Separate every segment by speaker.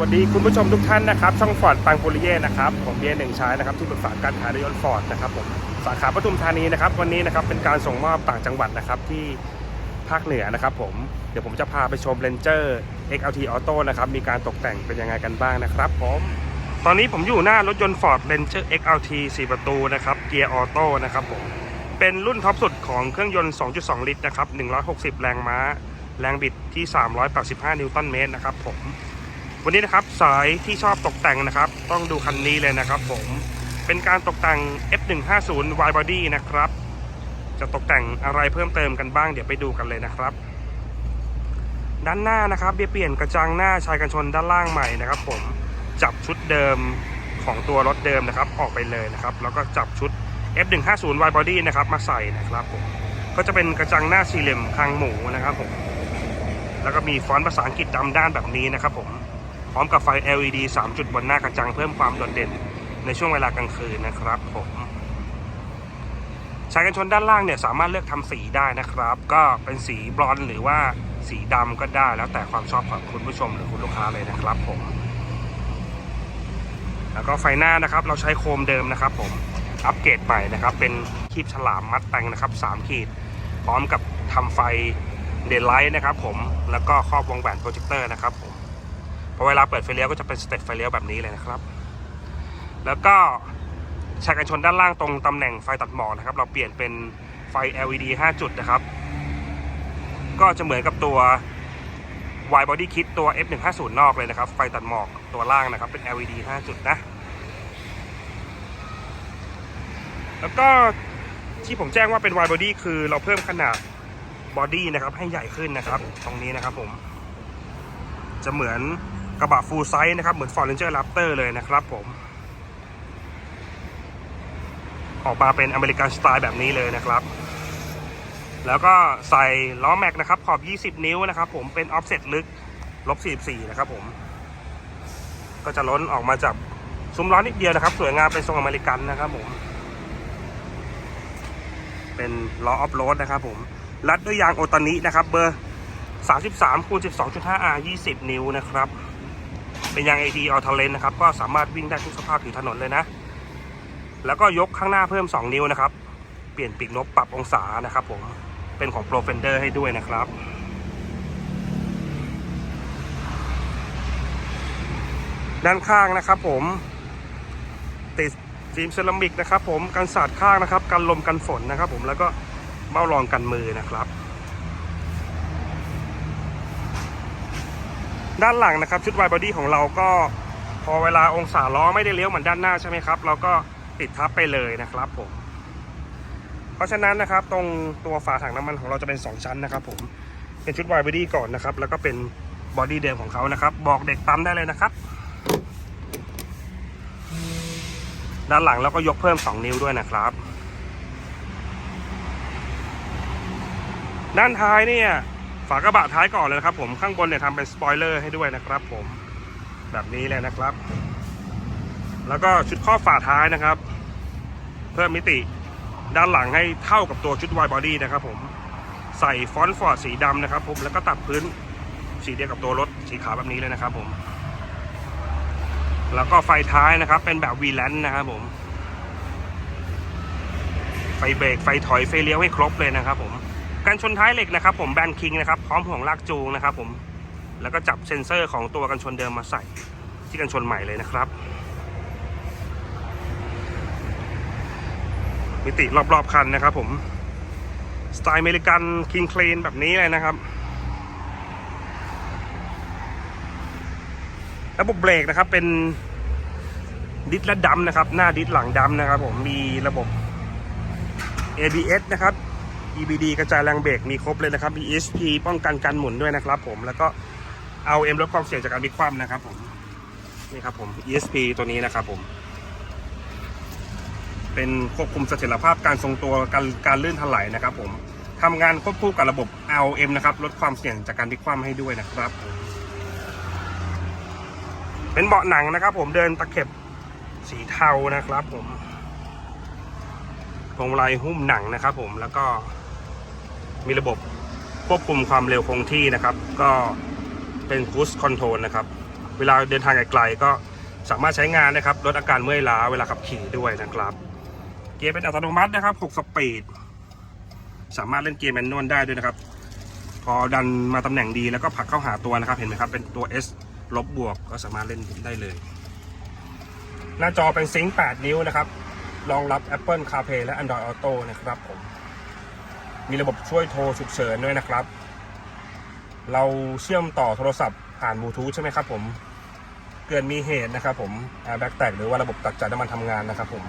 Speaker 1: วัสดีคุณผู้ชมทุกท่านนะครับช่องฟอร์ดปังปุริเย่นะครับผมเบียร์หนึ่งชายนะครับที่ปรึกษาการขายรถยนต์ฟอร์ดนะครับผมสาขาปทุมธานีนะครับวันนี้นะครับเป็นการส่งมอบต่างจังหวัดนะครับที่ภาคเหนือนะครับผมเดี๋ยวผมจะพาไปชม Ranger XLT Auto นะครับมีการตกแต่งเป็นยังไงกันบ้างนะครับผมตอนนี้ผมอยู่หน้ารถยนต์ Ford Ranger XLT 4 ประตูนะครับเกียร์ออโต้นะครับผมเป็นรุ่นท็อปสุดของเครื่องยนต์ 2.2 ลิตรนะครับ160 แรงม้า แรงบิดที่ 385 นิวตันเมตรนะครับผม วันนี้นะครับสายที่ชอบตกแต่งนะครับ ต้องดูคันนี้เลยนะครับผมเป็นการตกแต่ง F150 Y Body นะครับ จะตกแต่งอะไรเพิ่มเติมกันบ้างเดี๋ยวไปดูกันเลยนะครับ ด้านหน้านะครับเบียเปลี่ยนกระจังหน้าชายกันชนด้านล่างใหม่นะครับ ผมจับชุดเดิมของตัวรถเดิมนะครับ ออกไปเลยนะครับ แล้วก็จับชุด F150 Y Body นะครับ มาใส่นะครับผมก็จะเป็นกระจังหน้าสี่เหลี่ยมคางหมูนะครับผมแล้วก็มีฟอนต์ภาษาอังกฤษดำด้านแบบนี้นะครับผม พร้อมกับไฟ LED 3 จุดบนหน้ากระจังเพิ่มความโดดเด่นในช่วงเวลากลางคืนนะครับผมชายกันชนด้านล่างเนี่ยสามารถเลือกทำสีได้นะครับ ก็เป็นสีบลอนด์หรือว่าสีดำก็ได้แล้วแต่ความชอบของคุณผู้ชมหรือคุณลูกค้าเลยนะครับผม แล้วก็ไฟหน้านะครับ เราใช้โคมเดิมนะครับ ผมอัปเกรดใหม่นะครับ เป็นคีบฉลามมัดแต่งนะครับ3ขีด พร้อมกับทำไฟเดนไลท์นะครับ ผมแล้วก็ครอบวงแหวนโปรเจคเตอร์นะครับผม อเวลาเปิดไฟเลี้ยวก็จะเป็นสเต็ปไฟเลี้ยวแบบนี้เลยนะครับ แล้วก็ฉากกันชนด้านล่างตรงตำแหน่งไฟตัดหมอกนะครับ เราเปลี่ยนเป็นไฟ LED 5 จุดนะครับ ก็จะเหมือนกับตัว Y Body Kit ตัว F150 นอกเลยนะครับ ไฟตัดหมอกตัวล่างนะครับเป็น LED 5 จุดนะ แล้วก็ที่ผมแจ้งว่าเป็น Y Body คือเราเพิ่มขนาดบอดี้นะครับให้ใหญ่ขึ้นนะครับ ตรงนี้นะครับผม จะเหมือน กระบะฟูลไซส์นะครับ เหมือน Ford Ranger Raptor เลยนะครับผม ออกมาเป็นอเมริกันสไตล์แบบนี้เลยนะครับ แล้วก็ใส่ล้อแม็กนะครับ ขอบ 20 นิ้วนะครับ ผมเป็นออฟเซ็ตลึกลบ44นะครับผม ก็จะล้นออกมาจากซุ้มล้อนิดเดียวนะครับ สวยงามเป็นทรงอเมริกันนะครับผมเป็นล้อออฟโรดนะครับผมรัดด้วยยางโอตานินะครับ เบอร์ 33คูณ12.5 R 20 นิ้วนะครับ เป็นยาง AT a l t a l e n นะครับ ก็สามารถวิ่งได้ทุกสภาพผิวถนนเลยนะ แล้วก็ยกข้างหน้าเพิ่ม 2 นิ้วนะครับ เปลี่ยนปีกนกปรับองศานะครับผม เป็นของ Pro Fender ให้ด้วยนะครับ ด้านข้างนะครับผมติดฟิล์มเซรามิกนะครับผม กันสาดข้างนะครับ กันลมกันฝนนะครับผม แล้วก็เบ้ารองกันมือนะครับ ด้านหลังนะครับ ชุด wide body ของเราก็พอเวลาองศาล้อไม่ได้เลี้ยวเหมือนด้านหน้าใช่ไหมครับ เราก็ติดทับไปเลยนะครับผม เพราะฉะนั้นนะครับ ตรงตัวฝาถังน้ำมันของเราจะเป็น 2 ชั้นนะครับ ผมเป็นชุด wide body ก่อนนะครับ แล้วก็เป็นบอดี้เดิมของเขานะครับ บอกเด็กปั๊มได้เลยนะครับ ด้านหลังเราก็ยกเพิ่ม 2 นิ้วด้วยนะครับ ด้านท้ายเนี่ย ฝากระบะท้ายก่อนเลยนะครับผมข้างบนเนี่ยทำเป็นสปอยเลอร์ให้ด้วยนะครับผมแบบนี้เลยนะครับ แล้วก็ชุดครอฝาท้ายนะครับ เพิ่มมิติด้านหลังให้เท่ากับตัวชุด Y body นะครับผมใส่ฟอนต์ฟอร์ดสีดำนะครับผมแล้วก็ตัดพื้นสีเดียวกับตัวรถสีขาวแบบนี้เลยนะครับผม แล้วก็ไฟท้ายนะครับ เป็นแบบวีแลนด์นะครับผม ไฟเบรกไฟถอยไฟเลี้ยวให้ครบเลยนะครับผม กันชนท้ายเหล็กนะครับผมแบนคิงนะครับพร้อมห่วงลากจูงนะครับผมแล้วก็จับเซ็นเซอร์ของตัวกันชนเดิมมาใส่ที่กันชนใหม่เลยนะครับ มิติรอบๆคันนะครับผมสไตล์อเมริกันคิงคลีนแบบนี้เลยนะครับระบบเบรกนะครับเป็นดิสและดัมนะครับ หน้าดิสหลังดัมนะครับผมมีระบบ ABS นะครับ EBD กระจายแรงเบรกมีครบเลยนะครับมี ESP ป้องกันการหมุนด้วยนะครับผมแล้วก็เอาเอ็มลดความเสี่ยงจากการพลิกคว่ำนะครับผมนี่ครับผม ESP ตัวนี้นะครับผม เป็นควบคุมเสถียรภาพการทรงตัวการการลื่นถลายนะครับ ผมทำงานควบคู่กับระบบ LM นะครับลดความเสี่ยงจากการพลิกคว่ำให้ด้วยนะครับ เป็นเบาะหนังนะครับ ผมเดินตะเข็บสีเทานะครับ ผมพวงมาลัยหุ้มหนังนะครับ ผมแล้วก็ มีระบบควบคุมความเร็วคงที่นะครับ ก็เป็น cruise control นะครับ เวลาเดินทางไกลๆก็สามารถใช้งานนะครับลดอาการเมื่อยล้าเวลาขับขี่ด้วยนะครับ เกียร์เป็นอัตโนมัตินะครับ 6 สปีด สามารถเล่นเกมแมนนวลได้ด้วยนะครับ พอดันมาตำแหน่งดีแล้วก็ผลักเข้าหาตัวนะครับ เห็นไหมครับเป็นตัว S ลบบวกก็สามารถเล่นได้เลย หน้าจอเป็นซิงค์8นิ้วนะครับ รองรับ Apple CarPlay และ Android Auto นะครับผม มีระบบช่วยโทรฉุกเฉินด้วยนะครับ เราเชื่อมต่อโทรศัพท์ผ่านบลูทูธใช่ไหมครับผม เกิดมีเหตุนะครับผมแบ็กแตกหรือว่าระบบตัดจ่ายน้ำมันทำงานนะครับผม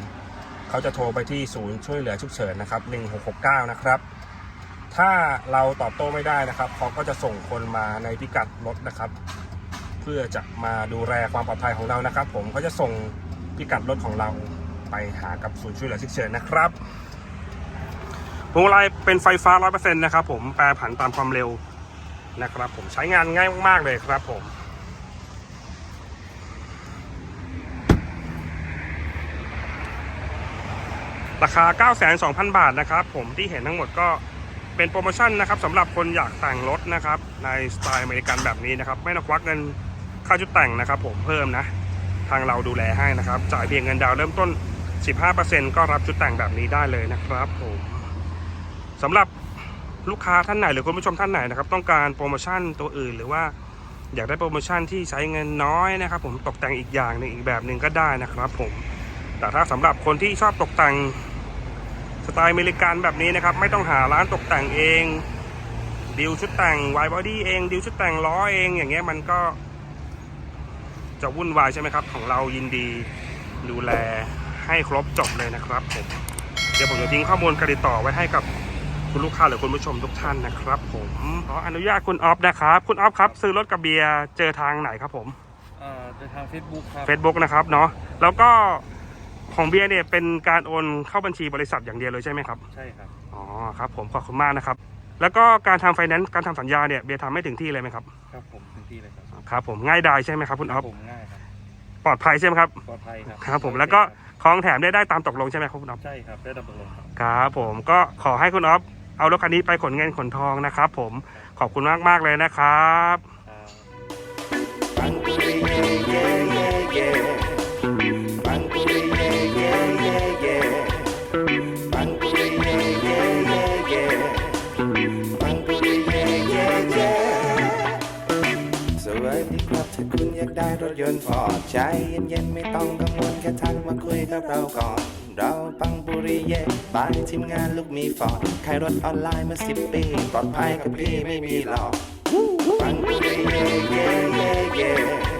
Speaker 1: เขาจะโทรไปที่ศูนย์ช่วยเหลือฉุกเฉินนะครับ 1669 นะครับ ถ้าเราตอบโต้ไม่ได้นะครับเขาก็จะส่งคนมาในพิกัดรถนะครับ เพื่อจะมาดูแลความปลอดภัยของเรานะครับ ผมเขาจะส่งพิกัดรถของเราไปหากับศูนย์ช่วยเหลือฉุกเฉินนะครับ พวงมาลัยเป็นไฟฟ้า 100%นะครับผมแปรผันตามความเร็วนะครับผมใช้งานง่ายมาก ๆ เลยครับผมราคา9,200 บาทนะครับผมที่เห็นทั้งหมดก็เป็นโปรโมชั่นนะครับสำหรับคนอยากแต่งรถนะครับ ในสไตล์อเมริกันแบบนี้นะครับ ไม่ต้องควักเงินค่าชุดแต่งนะครับ ผมเพิ่มนะ ทางเราดูแลให้นะครับ จ่ายเพียงเงินดาวน์เริ่มต้น 15%ก็รับชุดแต่งแบบนี้ได้เลยนะครับผม สำหรับลูกค้าท่านไหนหรือคุณผู้ชมท่านไหนนะครับ ต้องการโปรโมชั่นตัวอื่น หรือว่าอยากได้โปรโมชั่นที่ใช้เงินน้อยนะครับ ผมตกแต่งอีกอย่างหนึ่งอีกแบบหนึ่งก็ได้นะครับ ผม แต่ถ้าสำหรับคนที่ชอบตกแต่งสไตล์อเมริกันแบบนี้นะครับ ไม่ต้องหาร้านตกแต่งเองดิวชุดแต่งไวบอดี้เองดิวชุดแต่งล้อเองอย่างเงี้ยมันก็ จะวุ่นวายใช่ไหมครับ ของเรายินดีดูแลให้ครบจบเลยนะครับผมเดี๋ยวผมจะทิ้งข้อมูลการติดต่อไว้ให้กับ คุณลูกค้าหรือคุณผู้ชมทุกท่านนะครับ ผมขออนุญาตคุณออฟนะครับ คุณออฟครับ ซื้อรถกับเบียร์เจอทางไหนครับผม
Speaker 2: เอ่อโดยทาง Facebook ครับ
Speaker 1: Facebook นะครับเนาะแล้วก็ของเบียร์เนี่ยเป็นการโอนเข้าบัญชีบริษัทอย่างเดียวเลยใช่ไหมครับ
Speaker 2: ใช่ครับ
Speaker 1: อ๋อครับ ผมขอบคุณมากนะครับ แล้วก็การทำไฟแนนซ์การทำสัญญาเนี่ยเบียร์ทำไม่ถึงที่เลยไหมครับ
Speaker 2: ครับผมถึงที่เลยครับ
Speaker 1: ครับผมง่ายดายใช่ไหมครับคุณออฟ
Speaker 2: ผมง่ายครับ
Speaker 1: ปลอดภัยใช่ไหมครับ
Speaker 2: ปลอดภัยครับ
Speaker 1: ครับ ผมแล้วก็ของแถมได้ได้ตามตกลงใช่ไหมครับคุณออฟ
Speaker 2: ใช่ครับ ได้ดับตกลงครับ
Speaker 1: ครับผมก็ขอให้คุณออฟ เอารถคันนี้ไปขนเงินขนทองนะครับผมขอบคุณมากมากๆเลยนะครับ
Speaker 3: yeah. สวัสดีครับถ้าคุณอยากได้รถยนต์ฟอร์ดใจเย็นๆไม่ต้องกังวลแค่ทักมาคุยกับเราก่อน เราปังบุรีเย่บายทีมงานลูกมีฟอร์ดขายรถออนไลน์มาสิบปีปลอดภัยกับพี่ไม่มีหลอกปังบุรีเย่เย่เย่